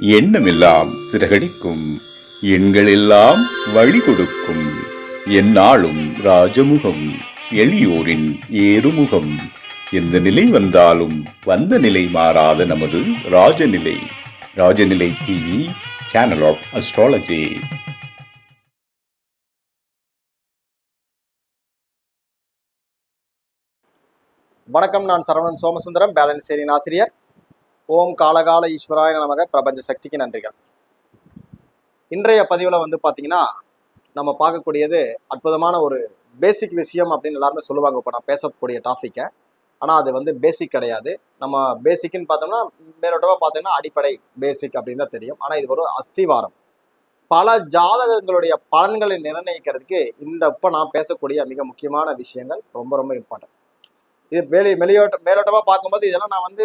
எண்ணமெல்லாம் சிறகடிக்கும். எண்களெல்லாம் வழி கொடுக்கும் எந்நாளும் ராஜமுகம் எளியோரின் ஏறுமுகம். எந்த நிலை வந்தாலும் வந்த நிலை மாறாத நமது Rajanilai. Rajanilai TV channel of astrology வணக்கம் நான் சரவணன் சோமசுந்தரம் பேலன்ஸ் சேரின் ஆசிரியர். ஓம் காலகால ஈஸ்வராய நமக. பிரபஞ்ச சக்திக்கு நன்றிகள். இன்றைய பதிவில் வந்து பார்த்தீங்கன்னா நம்ம பார்க்கக்கூடியது அற்புதமான ஒரு பேசிக் விஷயம் அப்படின்னு எல்லாருமே சொல்லுவாங்க. இப்போ நான் பேசக்கூடிய டாபிக்கை ஆனால் அது வந்து பேசிக் கிடையாது. நம்ம பேசிக்னு பார்த்தோம்னா மேலோட்டமாக பார்த்தீங்கன்னா அடிப்படை பேசிக் அப்படின்னு தான் தெரியும். ஆனால் இது ஒரு அஸ்திவாரம். பல ஜாதகங்களுடைய பலன்களை நிர்ணயிக்கிறதுக்கு இந்த இப்போ நான் பேசக்கூடிய மிக முக்கியமான விஷயங்கள் ரொம்ப ரொம்ப இம்பார்ட்டன்ட் இது வெளி வெளியோட்ட மேலோட்டமாக பார்க்கும்போது இதெல்லாம் நான் வந்து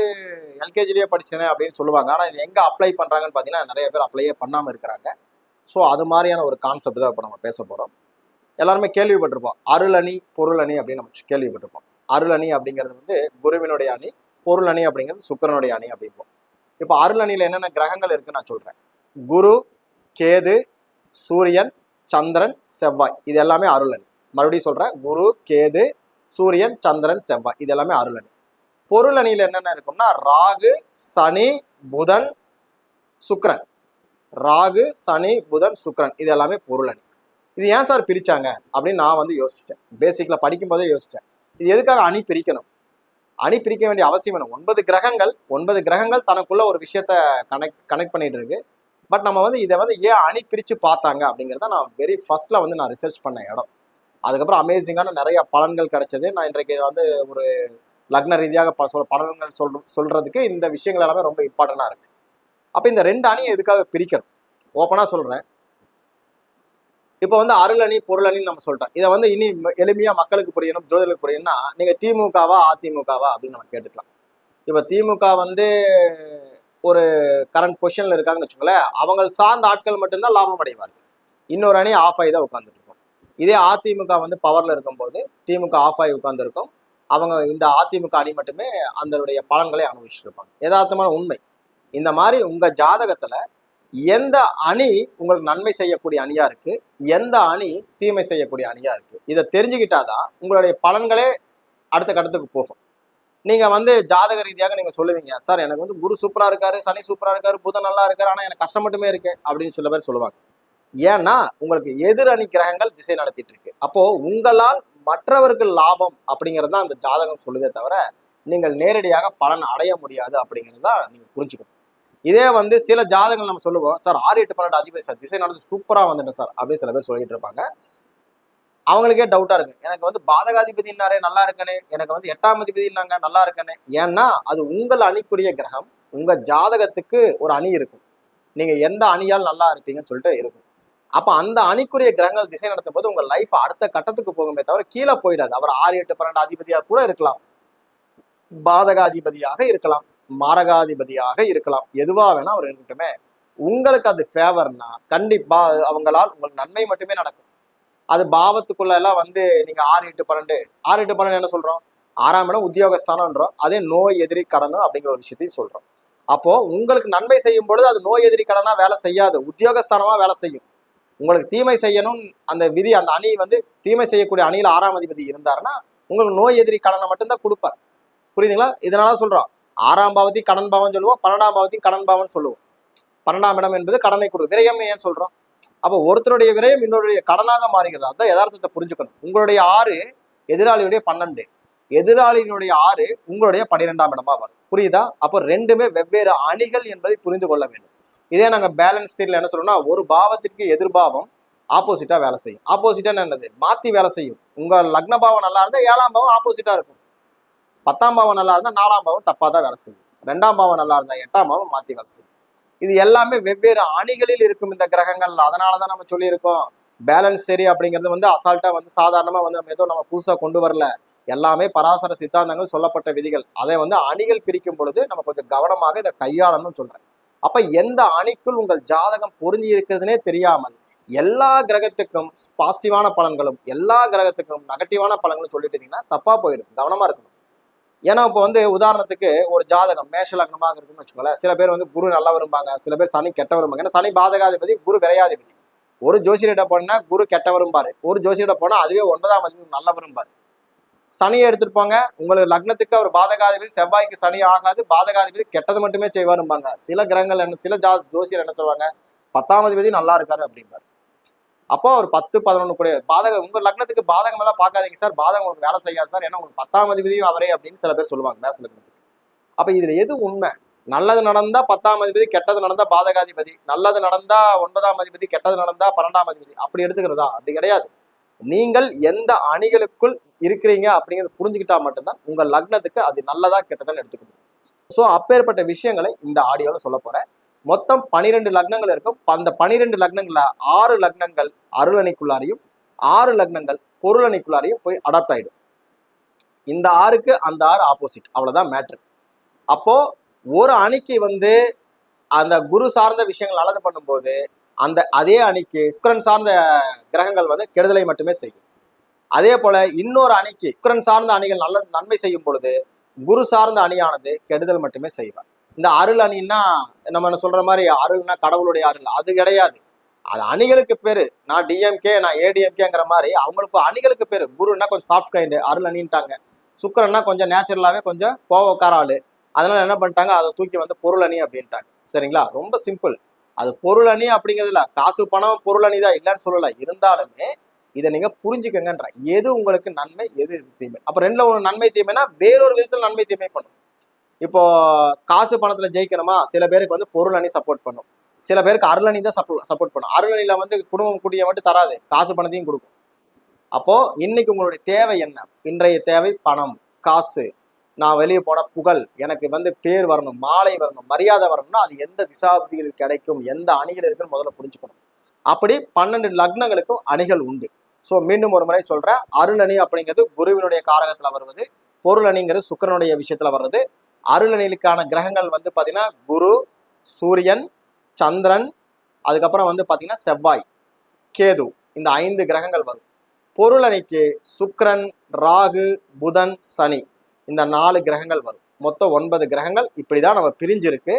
எல்கேஜிலேயே படிச்சேனே அப்படின்னு சொல்லுவாங்க. ஆனால் இது எங்கே அப்ளை பண்ணுறாங்கன்னு பார்த்தீங்கன்னா நிறைய பேர் அப்ளையே பண்ணாமல் இருக்கிறாங்க. ஸோ அது மாதிரியான ஒரு கான்செப்ட் தான் இப்போ நம்ம பேச போகிறோம் எல்லாருமே கேள்விப்பட்டிருப்போம். அருளணி பொருளணி அப்படின்னு நம்ம கேள்விப்பட்டிருப்போம். அருளணி அப்படிங்கிறது வந்து குருவினுடைய அணி பொருளணி அப்படிங்கிறது சுக்கிரனுடைய அணி அப்படிம்போம். இப்போ அருளணியில் என்னென்ன கிரகங்கள் இருக்குன்னு நான் சொல்கிறேன் குரு கேது சூரியன் சந்திரன் செவ்வாய். இது எல்லாமே அருளணி மறுபடியும் சொல்கிறேன் குரு கேது சூரியன் சந்திரன் செவ்வாய். இது எல்லாமே அருளணி பொருள் அணியில் என்னென்ன இருக்கும்னா ராகு சனி புதன் சுக்ரன் ராகு சனி புதன் சுக்ரன் இது எல்லாமே பொருள் அணி. இது ஏன் சார் பிரித்தாங்க அப்படின்னு நான் வந்து யோசித்தேன் பேசிக்கில் படிக்கும் போதே யோசித்தேன் இது எதுக்காக அணி பிரிக்கணும்? அணி பிரிக்க வேண்டிய அவசியம் என்ன? ஒன்பது கிரகங்கள் ஒன்பது கிரகங்கள் தனக்குள்ள ஒரு விஷயத்த கனெக்ட் கனெக்ட் பண்ணிட்டு இருக்கு. பட் நம்ம வந்து இதை வந்து ஏன் அணி பிரித்து பார்த்தாங்க அப்படிங்கிறத நான் வெரி ஃபர்ஸ்ட்ல வந்து நான் ரிசர்ச் பண்ண இடம். அதுக்கப்புறம் அமேசிங்கான நிறைய பலன்கள் கிடைச்சது. நான் இன்றைக்கு வந்து ஒரு லக்ன ரீதியாக ப சொல் பலன்கள் சொல் சொல்றதுக்கு இந்த விஷயங்கள் எல்லாமே ரொம்ப இம்பார்ட்டண்டாக இருக்கு. அப்போ இந்த ரெண்டு அணியை எதுக்காக பிரிக்கணும்? ஓப்பனாக சொல்கிறேன் இப்போ வந்து அருள் அணி பொருள் அணின்னு நம்ம சொல்லிட்டோம் இதை வந்து இனி ம- மக்களுக்கு புரியணும் ஜோதிடருக்கு புரியணும்னா நீங்கள் திமுகவா அதிமுகவா அப்படின்னு நம்ம கேட்டுக்கலாம். இப்போ திமுக வந்து ஒரு கரண்ட் பொசிஷனில் இருக்காங்கன்னு வச்சுக்கோங்களேன் அவங்க சார்ந்த ஆட்கள் மட்டும்தான் லாபம் அடைவார்கள். இன்னொரு அணி ஆஃப் ஆகி தான் உட்காந்துருக்கு இதே அதிமுக வந்து பவர்ல இருக்கும்போது திமுக ஆஃப் ஆகி உட்காந்துருக்கும் அவங்க இந்த அதிமுக அணி மட்டுமே அதனுடைய பலன்களை அனுபவிச்சிருப்பாங்க. இருப்பாங்க யதார்த்தமான உண்மை. இந்த மாதிரி உங்க ஜாதகத்துல எந்த அணி உங்களுக்கு நன்மை செய்யக்கூடிய அணியா இருக்கு? எந்த அணி தீமை செய்யக்கூடிய அணியா இருக்கு? இதை தெரிஞ்சுக்கிட்டாதான் உங்களுடைய பலன்களே அடுத்த கட்டத்துக்கு போகும். நீங்க வந்து ஜாதக ரீதியாக நீங்க சொல்லுவீங்க சார் எனக்கு வந்து குரு சூப்பரா இருக்காரு சனி சூப்பரா இருக்காரு புதன் நல்லா இருக்காரு ஆனா எனக்கு கஷ்டம் மட்டுமே இருக்கு அப்படின்னு சில பேர் சொல்லுவாங்க. ஏன்னா உங்களுக்கு எதிர் அணி கிரகங்கள் திசை நடத்திட்டு இருக்கு அப்போ உங்களால் மற்றவர்கள் லாபம் அப்படிங்கிறது தான் அந்த ஜாதகம் சொல்லுதே தவிர நீங்கள் நேரடியாக பலன் அடைய முடியாது அப்படிங்கிறது தான் நீங்க புரிஞ்சுக்கணும். இதே வந்து சில ஜாதகங்கள் நம்ம சொல்லுவோம் சார் ஆறு எட்டு பன்னெண்டு அதிபதி சார் திசை நடந்து சூப்பரா வந்துட்டேன் சார் அப்படின்னு சில பேர் சொல்லிட்டு இருப்பாங்க. அவங்களுக்கே டவுட்டா இருக்கு. எனக்கு வந்து பாதகாதிபதினாரே நல்லா இருக்கனே. எனக்கு வந்து எட்டாம் அதிபதினாங்க நல்லா இருக்கனே. ஏன்னா அது உங்கள் அணிக்குரிய கிரகம். உங்க ஜாதகத்துக்கு ஒரு அணி இருக்கும். நீங்க எந்த அணியால் நல்லா இருப்பீங்கன்னு சொல்லிட்டு இருக்கும். அப்போ அந்த அணிக்குரிய கிரகங்கள் திசை நடத்தும் போது உங்கள் லைஃப் அடுத்த கட்டத்துக்கு போகுமே தவிர கீழே போயிடாது. அவர் ஆறு எட்டு பன்னெண்டு அதிபதியாக கூட இருக்கலாம். பாதகாதிபதியாக இருக்கலாம். மாரகாதிபதியாக இருக்கலாம். எதுவா வேணா அவர் இருக்கட்டுமே. உங்களுக்கு அது ஃபேவர்னா கண்டிப்பா அவங்களால் உங்களுக்கு நன்மை மட்டுமே நடக்கும். அது பாவத்துக்குள்ள எல்லாம் வந்து நீங்க ஆறு எட்டு பன்னெண்டு ஆறு எட்டு பன்னெண்டு என்ன சொல்றோம்? ஆறாம் இடம் உத்தியோகஸ்தானம்ன்றோம். அதே நோய் எதிரி கடனும் அப்படிங்கிற ஒரு விஷயத்தையும் சொல்றோம். அப்போ உங்களுக்கு நன்மை செய்யும் பொழுது அது நோய் எதிரி கடனா வேலை செய்யாது. உத்தியோகஸ்தானமா வேலை செய்யும். உங்களுக்கு தீமை செய்யணும் அந்த விதி அந்த அணி வந்து தீமை செய்யக்கூடிய அணியில் ஆறாம் அதிபதி இருந்தாருன்னா உங்களுக்கு நோய் எதிரி கடனை மட்டும்தான் கொடுப்பார். புரியுதுங்களா? இதனால சொல்றோம். ஆறாம் பாவத்தி கடன் பாவம் சொல்லுவோம் பன்னெண்டாம் பாவத்தையும் கடன் பாவம் சொல்லுவோம். பன்னெண்டாம் இடம் என்பது கடனை கொடு விரயம் ஏன் சொல்றோம்? அப்போ ஒருத்தருடைய விரயம் இன்னொருடைய கடனாக மாறுகிறது. அதான் யதார்த்தத்தை புரிஞ்சுக்கணும். உங்களுடைய ஆறு எதிராளியுடைய பன்னெண்டு. எதிராளியினுடைய ஆறு உங்களுடைய பன்னிரெண்டாம் இடமா வரும். புரியுதா? அப்போ ரெண்டுமே வெவ்வேறு அணிகள் என்பதை புரிந்து கொள்ள வேண்டும். இதே நாங்க பேலன்ஸ் சீரில் என்ன சொல்றோம்னா ஒரு பாவத்திற்கு எதிர்பாவம் ஆப்போசிட்டா வேலை செய்யும். ஆப்போசிட்டா என்னது? மாத்தி வேலை செய்யும். உங்க லக்ன பாவம் நல்லா இருந்தால் ஏழாம் பாவம் ஆப்போசிட்டா இருக்கும். பத்தாம் பாவம் நல்லா இருந்தா நாலாம் பாவம் தப்பாக தான் வேலை செய்யும். ரெண்டாம் பாவம் நல்லா இருந்தா எட்டாம் பாவம் மாத்தி வேலை செய்யும். இது எல்லாமே வெவ்வேறு அணிகளில் இருக்கும் இந்த கிரகங்கள் அதனால தான் நம்ம சொல்லியிருக்கோம். பேலன்ஸ் சரி அப்படிங்கிறது வந்து அசால்ட்டா வந்து சாதாரணமாக வந்து நம்ம ஏதோ நம்ம புதுசா கொண்டு வரல. எல்லாமே பராசர சித்தாந்தங்கள் சொல்லப்பட்ட விதிகள். அதை வந்து அணிகள் பிரிக்கும் பொழுது நம்ம கொஞ்சம் கவனமாக இதை கையாளணும்னு சொல்கிறேன் அப்ப எந்த அணிக்குள் உங்கள் ஜாதகம் பொருந்தி இருக்கிறதுனே தெரியாமல் எல்லா கிரகத்துக்கும் பாசிட்டிவான பலன்களும் எல்லா கிரகத்துக்கும் நெகட்டிவான பலன்களும் சொல்லிட்டு இருந்தீங்கன்னா தப்பா போயிடும் கவனமா இருக்கணும். ஏன்னா இப்போ வந்து உதாரணத்துக்கு ஒரு ஜாதகம் மேஷ லக்னமாக இருக்குன்னு வச்சுக்கோங்களேன். சில பேர் வந்து குரு நல்லா வரும்பாங்க சில பேர் சனி கெட்ட வரும்பாங்க. ஏன்னா சனி பாதகாதிபதி குரு விரையாதிபதி. ஒரு ஜோசியர்கிட்ட போனா குரு கெட்ட வரும்பாரு. ஒரு ஜோசியர்கிட்ட போனா அதுவே ஒன்பதாம் அதிபதி நல்ல வரும்பாரு. சனியை எடுத்துட்டு போங்க உங்களுக்கு லக்னத்துக்கு அவர் பாதகாதிபதி செவ்வாய்க்கு சனி ஆகாது பாதகாதிபதி கெட்டது மட்டுமே செய்வாரும்பாங்க. சில கிரகங்கள் என்ன சில ஜா ஜோசியர் என்ன சொல்லுவாங்க? பத்தாம் அதிபதி நல்லா இருக்காரு அப்படிம்பாரு. அப்போ ஒரு பத்து பதினொன்று கூட பாதக உங்க லக்னத்துக்கு பாதகம் எல்லாம் பார்க்காதீங்க சார். பாதகம் உங்களுக்கு வேலை செய்யாது சார். ஏன்னா உங்களுக்கு பத்தாம் அதிபதியும் அவரே அப்படின்னு சில பேர் சொல்லுவாங்க மேச லக்னத்துக்கு. அப்போ இதுல எது உண்மை? நல்லது நடந்தா பத்தாம் அதிபதி கெட்டது நடந்தா பாதகாதிபதி. நல்லது நடந்தா ஒன்பதாம் அதிபதி கெட்டது நடந்தா பன்னெண்டாம் அதிபதி. அப்படி எடுத்துக்கிறதா? அப்படி கிடையாது. நீங்கள் எந்த அணிகளுக்குள் இருக்கிறீங்க அப்படிங்கிறத புரிஞ்சுக்கிட்டா மட்டும்தான் உங்க லக்னத்துக்கு அது நல்லதா கெட்டதான்னு எடுத்துக்கணும் ஸோ அப்பேற்பட்ட விஷயங்களை இந்த ஆடியோல சொல்ல போறேன். மொத்தம் பனிரெண்டு லக்னங்கள் இருக்கும். அந்த பனிரெண்டு லக்னங்கள்ல ஆறு லக்னங்கள் அருளணிக்குள்ளாரையும் ஆறு லக்னங்கள் பொருளணிக்குள்ளாரையும் போய் அடாப்ட் ஆயிடும். இந்த ஆறுக்கு அந்த ஆறு ஆப்போசிட் அவ்வளவுதான் மேட்ரு அப்போ ஒரு அணிக்கு வந்து அந்த குரு சார்ந்த விஷயங்கள் நல்லது பண்ணும்போது அந்த அதே அணிக்கு சுக்கரன் சார்ந்த கிரகங்கள் வந்து கெடுதலை மட்டுமே செய்யும். அதே போல இன்னொரு அணிக்கு சுக்கரன் சார்ந்த அணிகள் நல்ல நன்மை செய்யும் பொழுது குரு சார்ந்த அணியானது கெடுதல் மட்டுமே செய்வார். இந்த அருள் அணின்னா நம்ம என்ன சொல்ற மாதிரி அருள்னா கடவுளுடைய அருள். அது கிடையாது. அது அணிகளுக்கு பேரு. நான் டிஎம்கே நான் ஏடிஎம்கேங்கிற மாதிரி அவங்களுக்கு அணிகளுக்கு பேரு. குருன்னா கொஞ்சம் சாஃப்ட் கைண்டு அருள் அணின்ட்டாங்க. சுக்கரன்னா கொஞ்சம் நேச்சுரலாவே கொஞ்சம் கோவக்கார ஆளு. அதனால என்ன பண்ணிட்டாங்க? அதை தூக்கி வந்து பொருள் அணி அப்படின்ட்டாங்க. சரிங்களா? ரொம்ப சிம்பிள் அது பொருள் அணி அப்படிங்கிறதுல காசு பணம் பொருள் அணி தான் இல்லைன்னு சொல்லல. இருந்தாலுமே இதை நீங்க புரிஞ்சுக்கங்கன்ற. எது உங்களுக்கு நன்மை எது எது தீமை? அப்ப ரெண்டுல ஒரு நன்மை தீமைனா வேறொரு விதத்துல நன்மை தீமை பண்ணும். இப்போ காசு பணத்துல ஜெயிக்கணுமா? சில பேருக்கு வந்து பொருள் அணி சப்போர்ட் பண்ணும். சில பேருக்கு அருளணி தான் சப்போர்ட் சப்போர்ட் பண்ணும். அருளணியில வந்து குடும்பம் குட்டியை மட்டும் தராது. காசு பணத்தையும் கொடுக்கும். அப்போ இன்னைக்கு உங்களுடைய தேவை என்ன? இன்றைய தேவை பணம் காசு. நான் வெளியே போன புகழ் எனக்கு வந்து பேர் வரணும் மாலை வரணும் மரியாதை வரணும்னா அது எந்த திசாபதிகளில் கிடைக்கும் எந்த அணிகள் இருக்குன்னு முதல்ல புரிஞ்சுக்கணும். அப்படி பன்னெண்டு லக்னங்களுக்கும் அணிகள் உண்டு. ஸோ மீண்டும் ஒரு முறை சொல்கிறேன் அருளணி அப்படிங்கிறது குருவினுடைய காரகத்தில் வருவது பொருள் அணிங்கிறது சுக்கிரனுடைய விஷயத்தில் வர்றது. அருளணிகளுக்கான கிரகங்கள் வந்து பார்த்திங்கன்னா குரு சூரியன் சந்திரன் அதுக்கப்புறம் வந்து பார்த்திங்கன்னா செவ்வாய் கேது இந்த ஐந்து கிரகங்கள் வரும். பொருள் அணிக்கு சுக்கரன் ராகு புதன் சனி. இந்த நாலு கிரகங்கள் வரும். மொத்தம் ஒன்பது கிரகங்கள் இப்படி தான் நம்ம பிரிஞ்சிருக்கு.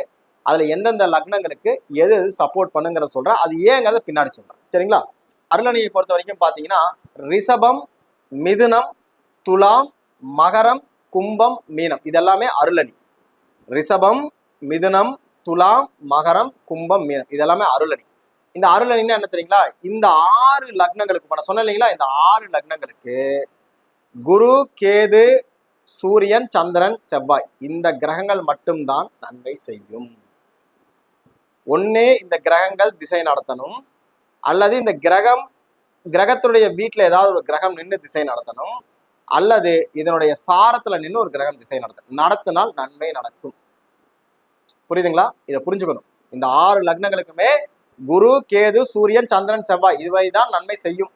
அதில் எந்தெந்த லக்னங்களுக்கு எது எது சப்போர்ட் பண்ணுங்கிறத சொல்றேன் அது ஏங்கிறத பின்னாடி சொல்கிறேன் சரிங்களா? அருளணியை பொறுத்த வரைக்கும் பார்த்தீங்கன்னா ரிஷபம் மிதுனம் துலாம் மகரம் கும்பம் மீனம். இதெல்லாமே அருளணி. ரிஷபம் மிதுனம் துலாம் மகரம் கும்பம் மீனம். இதெல்லாமே அருளணி. இந்த அருளணின்னா என்ன தெரியுங்களா? இந்த ஆறு லக்னங்களுக்கு நான் சொன்னேன் இல்லைங்களா? இந்த ஆறு லக்னங்களுக்கு குரு கேது சூரியன் சந்திரன் செவ்வாய் இந்த கிரகங்கள் மட்டும்தான் நன்மை செய்யும். ஒண்ணே இந்த கிரகங்கள் திசை நடத்தணும். அல்லது இந்த கிரகம் கிரகத்துடைய வீட்டில் ஏதாவது ஒரு கிரகம் நின்று திசை நடத்தணும். அல்லது இதனுடைய சாரத்துல நின்று ஒரு கிரகம் திசை நடத்தணும். நடத்தினால் நன்மை நடக்கும். புரியுதுங்களா? இதை புரிஞ்சுக்கணும். இந்த ஆறு லக்னங்களுக்குமே குரு கேது சூரியன் சந்திரன் செவ்வாய் இதுவரை தான் நன்மை செய்யும்.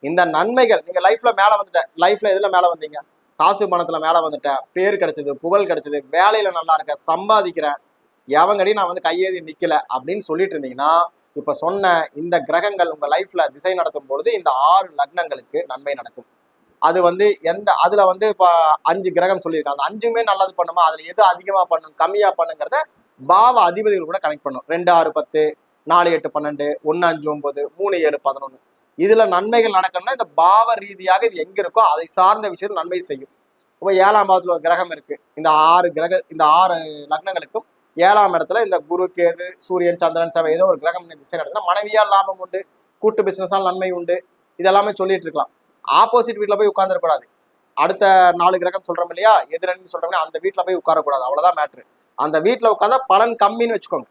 இந்த நன்மைகள் நீங்க லைஃப்ல மேல வந்துட்ட லைஃப்ல எதுல மேல வந்தீங்க? காசு பணத்துல மேல வந்துட்டேன். பேர் கிடைச்சது புகழ் கிடைச்சது வேலையில நல்லா இருக்க சம்பாதிக்கிறேன். எவங்கடி நான் வந்து கையேதி நிக்கல அப்படின்னு சொல்லிட்டு இருந்தீங்கன்னா இப்ப சொன்ன இந்த கிரகங்கள் உங்க லைஃப்ல திசை நடத்தும் பொழுது இந்த ஆறு லக்னங்களுக்கு நன்மை நடக்கும். அது வந்து எந்த அதுல வந்து இப்ப அஞ்சு கிரகம் சொல்லியிருக்காங்க. அந்த அஞ்சுமே நல்லது பண்ணுமா? அதுல எது அதிகமா பண்ணும் கம்மியா பண்ணுங்கிறத பாவ அதிபதிகள் கூட கனெக்ட் பண்ணும். ரெண்டு ஆறு பத்து நாலு எட்டு பன்னெண்டு ஒன்று அஞ்சு ஒன்பது மூணு ஏழு பதினொன்று இதில் நன்மைகள் நடக்கணும்னா இந்த பாவ ரீதியாக இது எங்கே இருக்கோ அதை சார்ந்த விஷயம் நன்மை செய்யும். இப்போ ஏழாம் பாவத்துல ஒரு கிரகம் இருக்குது இந்த ஆறு கிரக இந்த ஆறு லக்னங்களுக்கும் ஏழாம் இடத்துல இந்த குரு கேது சூரியன் சந்திரன் சபை ஏதோ ஒரு கிரகம் இந்த திசை நடத்தினா மனைவியால் லாபம் உண்டு கூட்டு பிஸ்னஸால் நன்மை உண்டு. இதெல்லாமே சொல்லிட்டு இருக்கலாம். ஆப்போசிட் வீட்டில் போய் உட்காந்துடக்கூடாது அடுத்த நாலு கிரகம் சொல்கிறோம் இல்லையா? எதிரன்னு சொல்றோம் அந்த வீட்டில் போய் உட்காரக்கூடாது. அவ்வளோதான் மேட்ரு அந்த வீட்டில் உட்காந்தா பலன் கம்மின்னு வச்சுக்கோங்க.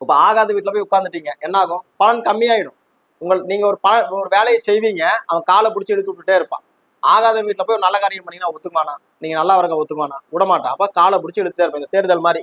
இப்போ ஆகாத வீட்டில் போய் உட்காந்துட்டீங்க என்ன ஆகும் பலன் கம்மியாயிடும். உங்கள் நீங்கள் ஒரு பல ஒரு வேலையை செய்வீங்க அவன் காலை பிடிச்சி எடுத்து விட்டுட்டே இருப்பான். ஆகாத வீட்டில் போய் ஒரு நல்ல காரியம் பண்ணீங்கன்னா ஒத்துக்குவானா? நீங்கள் நல்லா வரங்க ஒத்துக்குவானா? விடமாட்டான். அப்போ காலை பிடிச்சி எடுத்துகிட்டே இருப்பேன். இந்த தேர்தல் மாதிரி.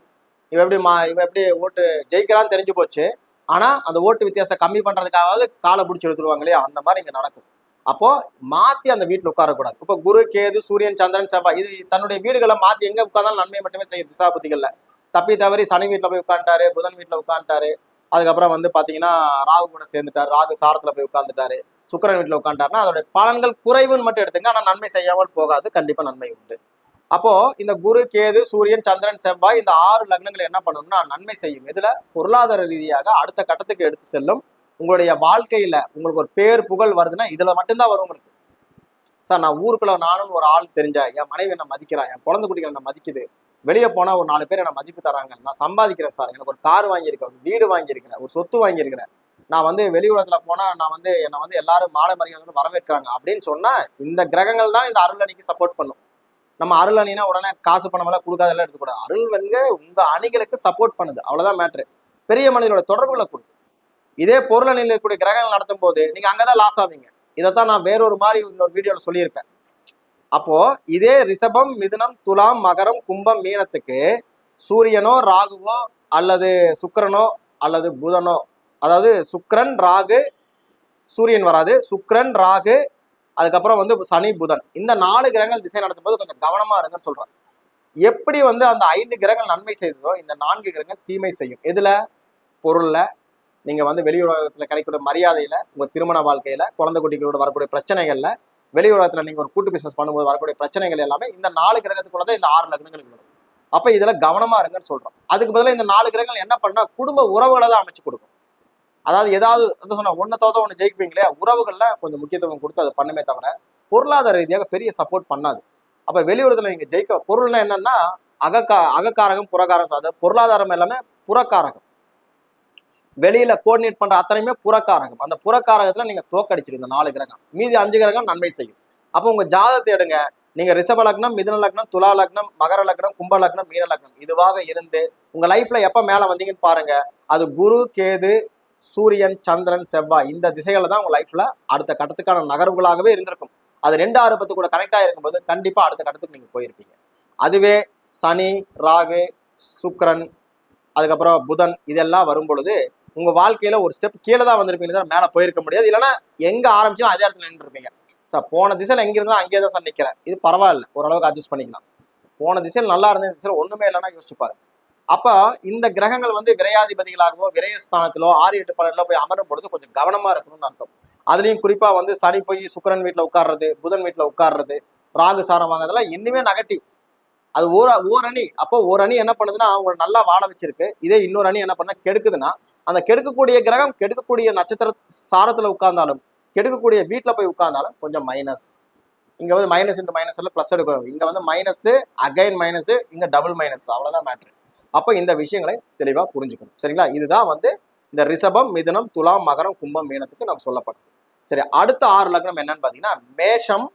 இவன் எப்படி மா இவ எப்படி ஓட்டு ஜெயிக்கிறான்னு தெரிஞ்சு போச்சு. ஆனால் அந்த ஓட்டு வித்தியாசம் கம்மி பண்ணுறதுக்காவது காலை பிடிச்சி எடுத்துருவாங்க இல்லையா? அந்த மாதிரி இங்கே நடக்கும். அப்போ மாத்தி அந்த வீட்டில் உட்காரக்கூடாது. இப்போ குரு கேது சூரியன் சந்திரன் செவ்வாய் இது தன்னுடைய வீடுகளை மாத்தி எங்க உட்கார்ந்தாலும் நன்மை மட்டுமே செய்யும் திசாபுத்திகள்ல. தப்பி தவறி சனி வீட்டில் போய் உட்காந்துட்டாரு புதன் வீட்டில் உட்காந்துட்டாரு அதுக்கப்புறம் வந்து பாத்தீங்கன்னா ராகு கூட சேர்ந்துட்டாரு. ராகு சாரத்துல போய் உட்காந்துட்டாரு சுக்கிரன் வீட்டுல உட்காந்துட்டாருன்னா அதோட பலன்கள் குறைவுன்னு மட்டும் எடுத்துங்க. ஆனா நன்மை செய்யாமல் போகாது. கண்டிப்பா நன்மை உண்டு. அப்போ இந்த குரு கேது சூரியன் சந்திரன் செவ்வாய் இந்த ஆறு லக்னங்கள் என்ன பண்ணணும்னா நன்மை செய்யும். இதுல பொருளாதார ரீதியாக அடுத்த கட்டத்துக்கு எடுத்து செல்லும். உங்களுடைய வாழ்க்கையில உங்களுக்கு ஒரு பேர் புகழ் வருதுன்னா இதுல மட்டும்தான் வரும் உங்களுக்கு. சார் நான் ஊருக்குள்ள நானும் ஒரு ஆள் தெரிஞ்சேன் என் மனைவி என்ன மதிக்கிறான் என் குழந்தை குட்டிகள் என்ன மதிக்குது. வெளியே போனால் ஒரு நாலு பேர் என்னை மதிப்பு தராங்க. நான் சம்பாதிக்கிறேன் சார் எனக்கு ஒரு கார் வாங்கியிருக்கேன் ஒரு வீடு வாங்கியிருக்கிறேன் ஒரு சொத்து வாங்கியிருக்கிறேன் நான் வந்து வெளி உலகத்தில் போனால் நான் வந்து என்னை வந்து எல்லாரும் மாலை மரியாதை வரவேற்கிறாங்க. அப்படின்னு சொன்னால் இந்த கிரகங்கள் தான் இந்த அருள் அணிக்கு சப்போர்ட் பண்ணும். நம்ம அருள் அணினா உடனே காசு பணமெல்லாம் கொடுக்காதெல்லாம் எடுத்துக்கூடாது. அருள் வந்து உங்கள் அணிகளுக்கு சப்போர்ட் பண்ணுது. அவ்வளோதான் மேட்ரு பெரிய மனிதனோட தொடர்புகளை கொடுக்கும் இதே பொருள் அணியில் இருக்கக்கூடிய கிரகங்கள் நடத்தும் போது நீங்கள் அங்கே தான் லாஸ் ஆவீங்க. இதைத்தான் நான் வேறொரு மாதிரி இன்னொரு வீடியோவில் சொல்லியிருப்பேன். அப்போ இதே ரிஷபம் மிதுனம் துலாம் மகரம் கும்பம் மீனத்துக்கு சூரியனோ ராகுவோ அல்லது சுக்கரனோ அல்லது புதனோ அதாவது சுக்கரன் ராகு சூரியன் வராது. சுக்கரன் ராகு அதுக்கப்புறம் வந்து சனி புதன். இந்த நாலு கிரகங்கள் திசை நடத்தும் போது கொஞ்சம் கவனமா இருங்கன்னு சொல்றேன். எப்படி வந்து அந்த ஐந்து கிரகங்கள் நன்மை செய்ததோ இந்த நான்கு கிரகங்கள் தீமை செய்யும். எதுல? பொருள்ல. நீங்க வந்து வெளி உலகத்துல கிடைக்கக்கூடிய மரியாதையில உங்க திருமண வாழ்க்கையில குழந்தை குட்டிகளோட வரக்கூடிய பிரச்சனைகள்ல வெளி உலகத்துல நீங்க ஒரு கூட்டு பிசினஸ் பண்ணும்போது வரக்கூடிய பிரச்சனைகள் எல்லாமே இந்த நாலு கிரகத்துக்குள்ள தான் இந்த ஆறு லக்னங்களுக்கு வரும். அப்ப இதுல கவனமா இருங்கன்னு சொல்றோம். அதுக்கு பதிலா இந்த நாலு கிரகங்கள் என்ன பண்ணால் குடும்ப உறவுகளை தான் அமைச்சு கொடுக்கும். அதாவது ஏதாவது வந்து சொன்னா ஒன்னு தோத்த ஒன்று ஜெயிப்பீங்களே உறவுகள்ல கொஞ்சம் முக்கியத்துவம் கொடுத்து அதை பண்ணுமே தவிர பொருளாதார ரீதியாக பெரிய சப்போர்ட் பண்ணாது. அப்ப வெளியுறவுல நீங்க ஜெயிக்க பொருள்னா என்னன்னா அகக்கா அகக்காரகம் புறக்காரகம். அதாவது பொருளாதாரம் எல்லாமே புறக்காரகம். வெளியில கோஆர்டினேட் பண்ற அத்தனையுமே புறக்காரகம் அந்த புறக்காரகத்துல நீங்க தோக்கடிச்சிருங்க நாலு கிரகம். மீதி அஞ்சு கிரகம் நன்மை செய்யும். அப்போ உங்க ஜாதகத்தை எடுங்க. நீங்க ரிஷப லக்னம் மிதுன லக்னம் துலா லக்னம் மகர லக்னம் கும்ப லக்னம் மீன லக்னம் இதுவாக இருந்து உங்க லைஃப்ல எப்ப மேல வந்தீங்கன்னு பாருங்க. அது குரு கேது சூரியன் சந்திரன் செவ்வாய் இந்த திசைகளை தான் உங்க லைஃப்ல அடுத்த கட்டத்துக்கான நகர்வுகளாகவே இருந்திருக்கும். அது ரெண்டு ஆறு பத்து கூட கனெக்ட் ஆகிருக்கும்போது கண்டிப்பா அடுத்த கட்டத்துக்கு நீங்க போயிருப்பீங்க. அதுவே சனி ராகு சுக்ரன் அதுக்கப்புறம் புதன் இதெல்லாம் வரும் பொழுது உங்க வாழ்க்கையில ஒரு ஸ்டெப் கீழே தான் வந்திருப்பீங்க தான் மேல போயிருக்க முடியாது. இல்லைன்னா எங்க ஆரம்பிச்சாலும் அதே இடத்துல நின்று இருப்பீங்க சார் போன திசையில எங்க இருந்தாலும் அங்கேயே தான் சார் நிக்கிறேன். இது பரவாயில்ல. ஓரளவுக்கு அட்ஜஸ்ட் பண்ணிக்கலாம். போன திசையில் நல்லா இருந்த திசையில் ஒண்ணுமே இல்லைன்னா யோசிச்சு பாருங்க. இந்த கிரகங்கள் வந்து விரையாதிபதிகளாகவோ விரயஸ்தானத்திலோ ஆறு எட்டு பன்னெண்டுல போய் அமரும் பொழுது கொஞ்சம் கவனமா இருக்கணும்னு அர்த்தம். அதுலயும் குறிப்பா வந்து சனி போய் சுக்கிரன் வீட்டில் உட்கார்றது புதன் வீட்டில் உட்கார்றது ராகு சாரம் வாங்குறதெல்லாம் இன்னுமே நெகட்டிவ் அது ஒரு ஓர் அணி. அப்போ ஒரு அணி என்ன பண்ணுதுன்னா அவங்க நல்லா வாழ வச்சிருக்கு. இதே இன்னொரு அணி என்ன பண்ண கெடுக்குதுன்னா அந்த கெடுக்கக்கூடிய கிரகம் கெடுக்கக்கூடிய நட்சத்திர சாரத்தில் உட்கார்ந்தாலும் கெடுக்கக்கூடிய வீட்டில் போய் உட்கார்ந்தாலும் கொஞ்சம் மைனஸ் இங்கே வந்து மைனஸ் இன்ட்டு மைனஸ் இல்லை ப்ளஸ் எடுக்கும் இங்கே வந்து மைனஸு அகைன் மைனஸு இங்கே டபுள் மைனஸ் அவ்வளோதான் மேட்ரு அப்போ இந்த விஷயங்களை தெளிவாக புரிஞ்சுக்கணும். சரிங்களா? இதுதான் வந்து இந்த ரிஷபம் மிதனம் துலாம் மகரம் கும்பம் மீனத்துக்கு நம்ம சொல்லப்படுது. சரி அடுத்த ஆறு லக்னம் என்னன்னு பார்த்தீங்கன்னா மேஷம்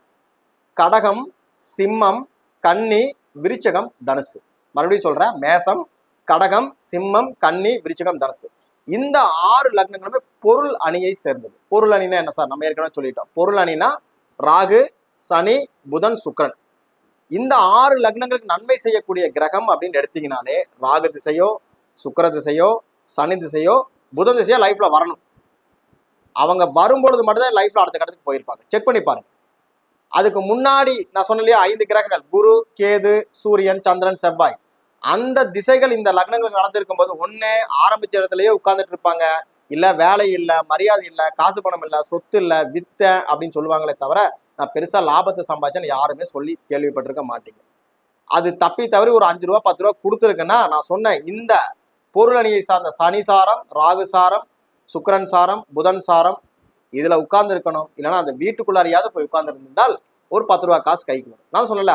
கடகம் சிம்மம் கன்னி விருச்சகம் தனுசு. மறுபடியும் சொல்றேன் மேசம் கடகம் சிம்மம் கன்னி விருச்சகம் தனுசு. இந்த ஆறு லக்னங்களுமே பொருள் அணியை சேர்ந்தது. பொருள் அணினா என்ன சார்? நம்ம ஏற்கனவே சொல்லிட்டோம். பொருள் அணினா ராகு சனி புதன் சுக்கிரன். இந்த ஆறு லக்னங்களுக்கு நன்மை செய்யக்கூடிய கிரகம் அப்படின்னு எடுத்தீங்கனாலே ராகு திசையோ சுக்கர திசையோ சனி திசையோ புதன் திசையோ லைஃப்ல வரணும். அவங்க வரும்பொழுது மட்டும்தான் லைஃப்ல அடுத்த கட்டத்துக்கு போயிருப்பாங்க. செக் பண்ணி பாருங்க. அதுக்கு முன்னாடி நான் சொன்ன இல்லையா ஐந்து கிரகங்கள் குரு கேது சூரியன் சந்திரன் செவ்வாய். அந்த திசைகள் இந்த லக்னங்கள் நடந்திருக்கும் போது ஒண்ணு ஆரம்பிச்ச இடத்துலயே உட்கார்ந்துட்டு இருப்பாங்க. இல்ல வேலை இல்ல மரியாதை இல்ல காசு பணம் இல்ல சொத்து இல்ல வித்த அப்படின்னு சொல்லுவாங்களே தவிர நான் பெருசா லாபத்தை சம்பாதிச்சேன்னு யாருமே சொல்லி கேள்விப்பட்டிருக்க மாட்டீங்க. அது தப்பி தவறி ஒரு அஞ்சு ரூபா பத்து ரூபா கொடுத்துருக்குன்னா நான் சொன்னேன் இந்த பொருள் அணியை சார்ந்த சனி சாரம் ராகு சாரம் சுக்கரன் சாரம் புதன் சாரம் இதுல உட்கார்ந்து இருக்கணும் இல்லைன்னா அந்த வீட்டுக்குள்ளாரியாவது போய் உட்கார்ந்துருந்தால் ஒரு பத்து ரூபா காசு கைக்கு வரும். நான் சொல்லல.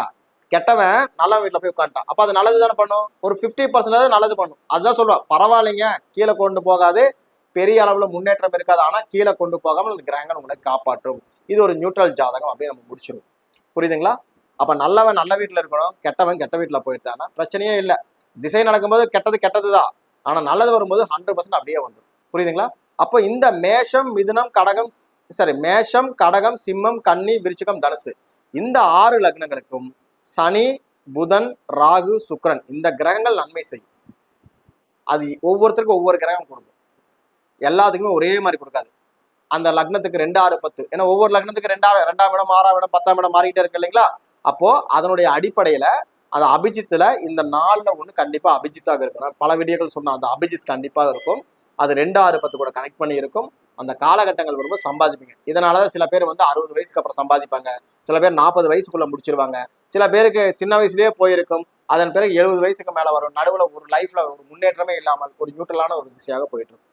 கெட்டவன் நல்ல வீட்டுல போய் உட்காந்துட்டான் அப்ப அது நல்லது தானே பண்ணும்? ஒரு ஃபிஃப்டி பர்சன்டேஜ் நல்லது பண்ணும். அதுதான் சொல்லுவேன். பரவாயில்லைங்க கீழே கொண்டு போகாது. பெரிய அளவுல முன்னேற்றம் இருக்காது. ஆனா கீழே கொண்டு போகாமல் அந்த கிரகங்கள் உங்களை காப்பாற்றும். இது ஒரு நியூட்ரல் ஜாதகம் அப்படின்னு நம்ம முடிச்சிடும் புரியுதுங்களா? அப்ப நல்லவன் நல்ல வீட்டில் இருக்கணும். கெட்டவன் கெட்ட வீட்டில் போயிட்டானா பிரச்சனையே இல்லை. திசை நடக்கும்போது கெட்டது கெட்டதுதான். ஆனா நல்லது வரும்போது ஹண்ட்ரட் பர்சன்ட் அப்படியே வந்துடும் புரியுதுங்களா? அப்போ இந்த மேஷம் மிதுனம் கடகம் சாரி மேஷம் கடகம் சிம்மம் கன்னி விருச்சிகம் தனுசு. இந்த ஆறு லக்னங்களுக்கும் சனி புதன் ராகு சுக்கிரன் இந்த கிரகங்கள் நன்மை செய்யும். அது ஒவ்வொருத்தருக்கும் ஒவ்வொரு கிரகம் கொடுக்கும். எல்லாத்துக்குமே ஒரே மாதிரி கொடுக்காது. அந்த லக்னத்துக்கு ரெண்டு ஆறு பத்து. ஏன்னா ஒவ்வொரு லக்னத்துக்கு ரெண்டாறு ரெண்டாம் இடம் ஆறாம் இடம் பத்தாம் இடம் மாறிக்கிட்டே இருக்கு இல்லைங்களா? அப்போ அதனுடைய அடிப்படையில அந்த அபிஜித்துல இந்த நாளில் ஒன்று கண்டிப்பாக அபிஜித்தாக இருக்கணும். பல வீடியோக்கள் சொன்ன அந்த அபிஜித் கண்டிப்பாக இருக்கும். அது ரெண்டு ஆறு பத்து கூட கனெக்ட் பண்ணி இருக்கும் அந்த காலகட்டங்கள் வரும்போது சம்பாதிப்பீங்க. இதனால தான் சில பேர் வந்து அறுபது வயசுக்கு அப்புறம் சம்பாதிப்பாங்க. சில பேர் நாற்பது வயசுக்குள்ள முடிச்சிருவாங்க. சில பேருக்கு சின்ன வயசுலேயே போயிருக்கும். அதன் பிறகு எழுபது வயசுக்கு மேலே வரும். நடுவில் ஒரு லைஃப்பில் ஒரு முன்னேற்றமே இல்லாமல் ஒரு நியூட்ரலான ஒரு திசையாக போயிட்டு இருக்கும்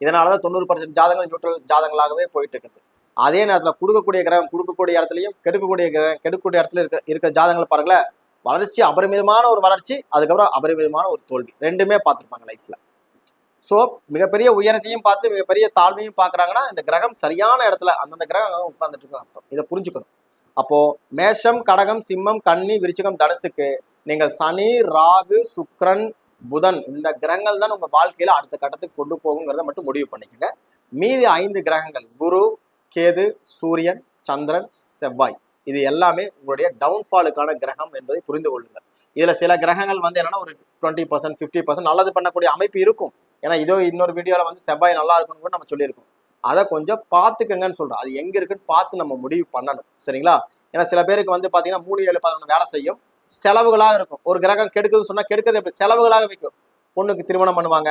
இதனாலதான் தொண்ணூறு பர்சன்ட் ஜாதகங்கள் நியூட்ரல் ஜாதகங்களாகவே போயிட்டு இருக்குது அதே நேரத்தில் கொடுக்கக்கூடிய கிரகம் கொடுக்கக்கூடிய இடத்துலையும் கெடுக்கக்கூடிய கிரகம் கெடுக்கக்கூடிய இடத்துல இருக்க இருக்கிற ஜாதகங்கள் பாருங்களேன் வளர்ச்சி அபரிமிதமான ஒரு வளர்ச்சி அதுக்கப்புறம் அபரிமிதமான ஒரு தோல்வி. ரெண்டுமே பார்த்துருப்பாங்க லைஃப்பில் ஸோ மிகப்பெரிய உயரத்தையும் பார்த்து மிகப்பெரிய தாழ்வையும் பார்க்கறாங்கன்னா இந்த கிரகம் சரியான இடத்துல அந்தந்த கிரகம் உட்காந்துட்டு இருக்கு அர்த்தம். இதை புரிஞ்சுக்கணும். அப்போது மேஷம் கடகம் சிம்மம் கன்னி விருச்சிகம் தனுசுக்கு நீங்கள் சனி ராகு சுக்ரன் புதன் இந்த கிரகங்கள் தான் உங்கள் வாழ்க்கையில் அடுத்த கட்டத்துக்கு கொண்டு போகுங்கிறத மட்டும் முடிவு பண்ணிக்கோங்க. மீதி ஐந்து கிரகங்கள் குரு கேது சூரியன் சந்திரன் செவ்வாய். இது எல்லாமே உங்களுடைய டவுன்ஃபாலுக்கான கிரகம் என்பதை புரிந்து கொள்ளுங்கள். இதில் சில கிரகங்கள் வந்து என்னன்னா ஒரு டுவெண்ட்டி பர்சன்ட் ஃபிஃப்டி பர்சன்ட் நல்லது பண்ணக்கூடிய அமைப்பு இருக்கும். ஏன்னா இதோ இன்னொரு வீடியோவில் வந்து செவ்வாய் நல்லா இருக்கும்னு கூட நம்ம சொல்லியிருக்கோம். அதை கொஞ்சம் பார்த்துக்கங்கன்னு சொல்கிறோம் அது எங்கே இருக்குன்னு பார்த்து நம்ம முடிவு பண்ணணும். சரிங்களா? ஏன்னா சில பேருக்கு வந்து பார்த்தீங்கன்னா மூணு ஏழு பதினொன்று வேலை செய்யும். செலவுகளாக இருக்கும். ஒரு கிரகம் கெடுக்குதுன்னு சொன்னால் கெடுக்கிறது எப்படி? செலவுகளாக வைக்கும். பொண்ணுக்கு திருமணம் பண்ணுவாங்க.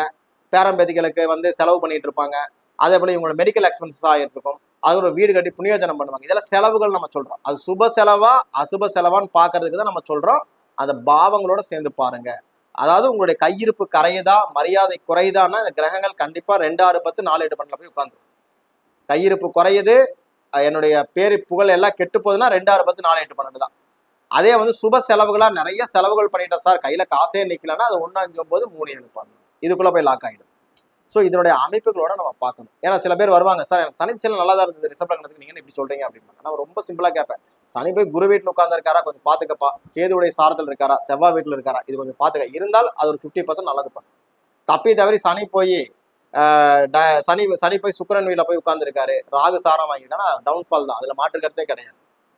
பேரம்பேதிகளுக்கு வந்து செலவு பண்ணிட்டு இருப்பாங்க. அதே போல் இவங்களோட மெடிக்கல் எக்ஸ்பென்சஸ் ஆகிருக்கும் அது ஒரு வீடு கட்டி புனியோஜனம் பண்ணுவாங்க. இதெல்லாம் செலவுகள் நம்ம சொல்கிறோம் அது சுப செலவா அசுப செலவான்னு பார்க்கறதுக்கு தான் நம்ம சொல்கிறோம் அந்த பாவங்களோட சேர்ந்து பாருங்கள் அதாவது உங்களுடைய கையிருப்பு கரையுதா மரியாதை குறையுதான்னா இந்த கிரகங்கள் கண்டிப்பா ரெண்டு ஆறு பத்து நாலு எட்டு பண்ணல போய் உட்காந்துரும் கையிருப்பு குறையுது என்னுடைய பேரு புகழ் எல்லாம் கெட்டு போகுதுன்னா ரெண்டு ஆறு பத்து நாலு எட்டு பன்னெண்டு தான். அதே வந்து சுப செலவுகளா நிறைய செலவுகள் பண்ணிட்டேன் சார். கையில காசே நிக்கலன்னா அது ஒன்று அஞ்சு ஒன்பது மூணு எழுப்பாங்க இதுக்குள்ளே இதுக்குள்ள போய் லாக் ஆயிடும். ஸோ இதனுடைய அமைப்புகளோட நம்ம பார்க்கணும். ஏன்னா சில பேர் வருவாங்க சார் எனக்கு சனி திசையில நல்லா தான் இருந்தது ரிசப்ட் லக்னத்துக்கு நீங்க என்ன இப்படி சொல்றீங்க? அப்படின்னு நான் ரொம்ப சிம்பிளா கேட்பேன். சனி போய் குரு வீட்டில் உட்காந்துருக்காரா கொஞ்சம் பாத்துக்கப்பா கேதுவுடைய சாரத்தில் இருக்காரா? செவ்வாய் வீட்டில் இருக்காரா? இது கொஞ்சம் பாத்துக்க இருந்தால் அது ஒரு ஃபிஃப்டி பர்சன்ட் நல்லது பண்ணும் தப்பி தவறி சனி போய் ட- சனி சனி போய் சுக்கிரன் வீட்டில் போய் உட்காந்துருக்காரு ராகு சாரம் வாங்கிட்டானா டவுன்ஃபால் தான். அதுல மாற்றுக்கிறதே கிடையாது.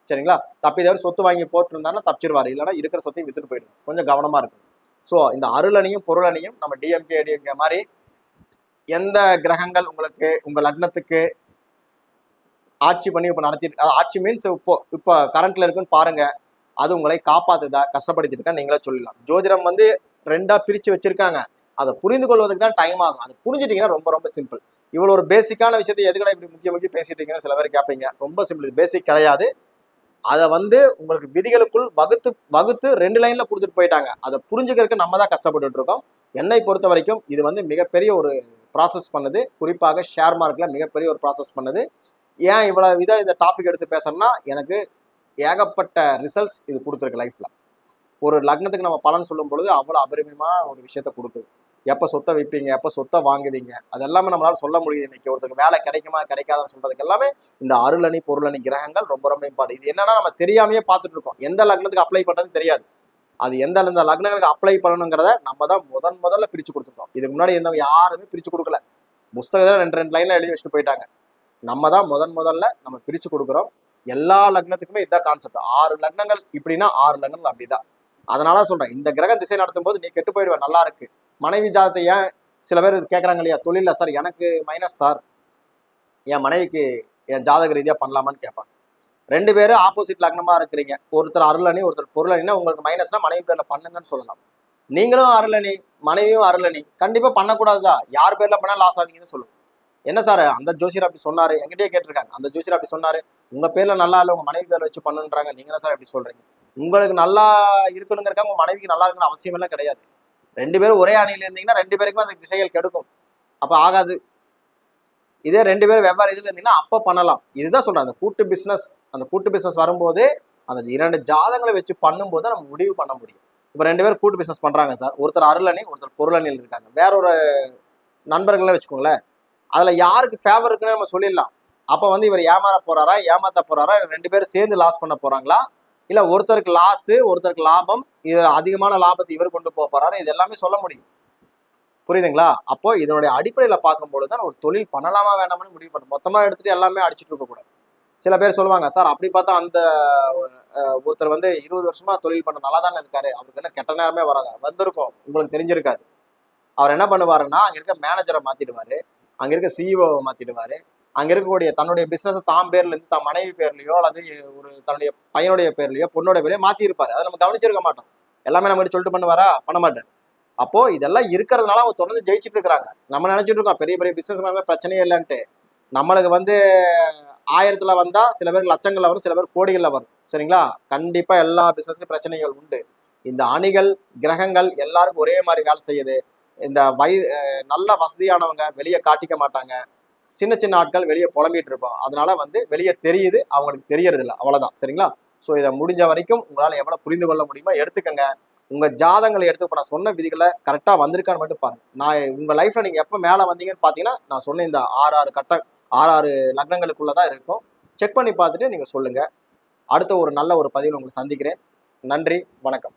சரிங்களா? தப்பி தவறி சொத்து வாங்கி போட்டிருந்தாங்கன்னா தப்பிச்சிருவாரு. இல்லைன்னா இருக்கிற சொத்தையும் வித்துட்டு போயிடுங்க கொஞ்சம் கவனமா இருக்கும் ஸோ இந்த அருளனையும் பொருளனையும் நம்ம டிஎம்கே டிஎம்கே மாதிரி எந்த கிரகங்கள் உங்களுக்கு உங்க லக்னத்துக்கு ஆட்சி பண்ணி இப்போ நடத்திட்டு ஆட்சி மீன்ஸ் இப்போ இப்போ கரண்ட்ல இருக்குன்னு பாருங்க. அது உங்களை காப்பாத்துதா கஷ்டப்படுத்திட்டு நீங்களே சொல்லலாம் ஜோதிடம் வந்து ரெண்டா பிரிச்சு வச்சிருக்காங்க. அதை புரிந்து கொள்வதற்கு தான் டைம் ஆகும். அதை புரிஞ்சுட்டீங்கன்னா ரொம்ப ரொம்ப சிம்பிள் இவ்வளோ ஒரு பேசிக்கான விஷயத்தை எதுக்கடா இப்படி முக்கிய முக்கிய பேசிட்டு இருக்கீங்கன்னு சில பேர் கேட்பீங்க ரொம்ப சிம்பிள் பேசிக் கிடையாது. அதை வந்து உங்களுக்கு விதிகளுக்குள் வகுத்து வகுத்து ரெண்டு லைனில் கொடுத்துட்டு போயிட்டாங்க. அதை புரிஞ்சுக்கிறதுக்கு நம்ம தான் கஷ்டப்பட்டுட்டு இருக்கோம். என்னை பொறுத்த வரைக்கும் இது வந்து மிகப்பெரிய ஒரு ப்ராசஸ் பண்ணுது. குறிப்பாக ஷேர் மார்க்கில் மிகப்பெரிய ஒரு ப்ராசஸ் பண்ணுது. ஏன் இவ்வளோ இதாக இந்த டாபிக் எடுத்து பேசுறேன்னா எனக்கு ஏகப்பட்ட ரிசல்ட்ஸ் இது கொடுத்துருக்கு லைஃப்பில் ஒரு லக்னத்துக்கு நம்ம பலன் சொல்லும் பொழுது அவ்வளோ அபரிமியமான ஒரு விஷயத்த கொடுக்குது. எப்போ சொத்தை விற்பீங்க எப்போ சொத்தை வாங்குவீங்க? அது எல்லாமே நம்மளால சொல்ல முடியுது இன்னைக்கு. ஒருத்தருக்கு வேலை கிடைக்குமா கிடைக்காதான்னு சொல்றதுக்கு எல்லாமே இந்த அருளணி பொருளணி கிரகங்கள் ரொம்ப ரொம்ப இம்பார்ட்டன் இது என்னன்னா நம்ம தெரியாமையே பார்த்துட்டு இருக்கோம். எந்த லக்னத்துக்கு அப்ளை பண்ணுறது தெரியாது. அது எந்த எந்த லக்னங்களுக்கு அப்ளை பண்ணணுங்கிறத நம்ம தான் முதன் முதல்ல பிரிச்சு கொடுத்துருக்கோம் இதுக்கு முன்னாடி இருந்தவங்க யாருமே பிரிச்சு கொடுக்கல. புஸ்தகத்தில் ரெண்டு ரெண்டு லைன்ல எழுதி வச்சுட்டு போயிட்டாங்க. நம்ம தான் முதன் முதல்ல நம்ம பிரிச்சு கொடுக்குறோம். எல்லா லக்னத்துக்குமே இதான் கான்செப்ட் ஆறு லக்னங்கள். இப்படின்னா ஆறு லக்னங்கள் அப்படிதான். அதனால சொல்றேன் இந்த கிரக திசை நடத்தும் போது நீ கெட்டு போயிடுவ நல்லா இருக்கு. மனைவி ஜாதத்தை ஏன் சில பேர் கேட்குறாங்க இல்லையா தொழில சார் எனக்கு மைனஸ் சார் என் மனைவிக்கு என் ஜாதக ரீதியாக பண்ணலாமான்னு கேட்பாங்க. ரெண்டு பேரும் ஆப்போசிட் லக்னமாக இருக்கிறீங்க. ஒருத்தர் அருளணி ஒருத்தர் பொருளணினா உங்களுக்கு மைனஸ்னா மனைவி பேரில் பண்ணுங்கன்னு சொல்லலாம். நீங்களும் அருளணி மனைவியும் அருளணி கண்டிப்பாக பண்ணக்கூடாதுதான் யார் பேரில் பண்ணால் லாஸ் ஆகுங்கன்னு சொல்லுவோம். என்ன சார் அந்த ஜோசியர் அப்படி சொன்னாரு? என்கிட்டயே கேட்டிருக்காங்க அந்த ஜோசியர் அப்படி சொன்னாரு. உங்க பேர்ல நல்லா இல்லை உங்க மனைவி பேர்ல வச்சு பண்ணுன்றாங்க. நீங்க என்ன சார் அப்படி சொல்றீங்க? உங்களுக்கு நல்லா இருக்கணுங்கிறக்கா உங்க மனைவிக்கு நல்லா இருக்கணும் அவசியம் எல்லாம் கிடையாது. ரெண்டு பேரும் ஒரே அணியில இருந்தீங்கன்னா ரெண்டு பேருக்குமே அந்த திசைகள் கெடுக்கும். அப்ப ஆகாது. இதே ரெண்டு பேரும் வெவ்வேறு இதுல இருந்தீங்கன்னா அப்ப பண்ணலாம். இதுதான் சொல்றேன். அந்த கூட்டு பிசினஸ் அந்த கூட்டு பிசினஸ் வரும்போது அந்த இரண்டு ஜாதங்களை வச்சு பண்ணும்போது நம்ம முடிவு பண்ண முடியும். இப்போ ரெண்டு பேரும் கூட்டு பிசினஸ் பண்றாங்க சார். ஒருத்தர் அருளணி ஒருத்தர் பொருளணியில் இருக்காங்க. வேற ஒரு நண்பர்களே வச்சுக்கோங்களேன். அதுல யாருக்கு ஃபேவர் இருக்குன்னு நம்ம சொல்லிடலாம். அப்போ வந்து இவர் ஏமாற போறாரா? ஏமாத்த போறாரா? ரெண்டு பேரும் சேர்ந்து லாஸ் பண்ண போறாங்களா? இல்ல ஒருத்தருக்கு லாஸு ஒருத்தருக்கு லாபம் இது அதிகமான லாபத்தை இவர் கொண்டு போக போறாரு இது எல்லாமே சொல்ல முடியும். புரியுதுங்களா? அப்போ இதனுடைய அடிப்படையில பார்க்கும்போது தான் ஒரு தொழில் பண்ணலாமா வேண்டாமான்னு முடிவு பண்ணணும். மொத்தமா எடுத்துட்டு எல்லாமே அடிச்சுட்டு இருக்கக்கூடாது சில பேர் சொல்லுவாங்க சார் அப்படி பார்த்தா அந்த ஒருத்தர் வந்து இருபது வருஷமா தொழில் பண்ண நல்லா தானே இருக்காரு. அவருக்கு என்ன கெட்ட நேரமே வராது. வந்திருக்கும். உங்களுக்கு தெரிஞ்சிருக்காது. அவர் என்ன பண்ணுவாருன்னா அங்க இருக்க மேனேஜரை மாத்திடுவாரு. அங்கே இருக்க சிஇஓவை மாற்றிடுவார் அங்கே இருக்கக்கூடிய தன்னுடைய பிஸ்னஸை தாம் பேர்லேருந்து தன் மனைவி பேர்லையோ அல்லது ஒரு தன்னுடைய பையனுடைய பேர்லையோ பொண்ணோட பேரையோ மாற்றிருப்பார் அதை நம்ம கவனிச்சிருக்க மாட்டோம். எல்லாமே நம்ம கிட்ட சொல்லிட்டு பண்ணுவாரா? பண்ண மாட்டார். அப்போ இதெல்லாம் இருக்கிறதுனால அவங்க தொடர்ந்து ஜெயிச்சுட்டு இருக்கிறாங்க. நம்ம நினைச்சிட்டு இருக்கோம் பெரிய பெரிய பிசினஸ் பிரச்சனையே இல்லைன்ட்டு. நம்மளுக்கு வந்து ஆயிரத்துல வந்தா சில பேர் லட்சங்கள்ல வரும் சில பேர் கோடிகள்ல வரும். சரிங்களா? கண்டிப்பா எல்லா பிசினஸ்லயும் பிரச்சனைகள் உண்டு. இந்த அணிகள் கிரகங்கள் எல்லாருக்கும் ஒரே மாதிரி வேலை செய்யுது. இந்த வய நல்ல வசதியானவங்க வெளியே காட்டிக்க மாட்டாங்க. சின்ன சின்ன ஆட்கள் வெளியே புலம்பிட்டு இருப்போம். அதனால வந்து வெளியே தெரியுது அவங்களுக்கு தெரியறது இல்லை அவ்வளோதான் சரிங்களா? ஸோ இதை முடிஞ்ச வரைக்கும் உங்களால் எவ்வளோ புரிந்து கொள்ள முடியுமோ எடுத்துக்கங்க. உங்கள் ஜாதங்களை எடுத்து இப்போ நான் சொன்ன விதிகளை கரெக்டாக வந்திருக்கான்னு மட்டும் பாருங்க. நான் உங்கள் லைஃப்பில் நீங்கள் எப்போ மேலே வந்தீங்கன்னு பார்த்தீங்கன்னா நான் சொன்ன இந்த ஆறு ஆறு கட்ட ஆறு ஆறு லக்னங்களுக்குள்ள தான் இருக்கும். செக் பண்ணி பார்த்துட்டு நீங்கள் சொல்லுங்கள் அடுத்த ஒரு நல்ல ஒரு பதிவில் உங்களை சந்திக்கிறேன். நன்றி வணக்கம்.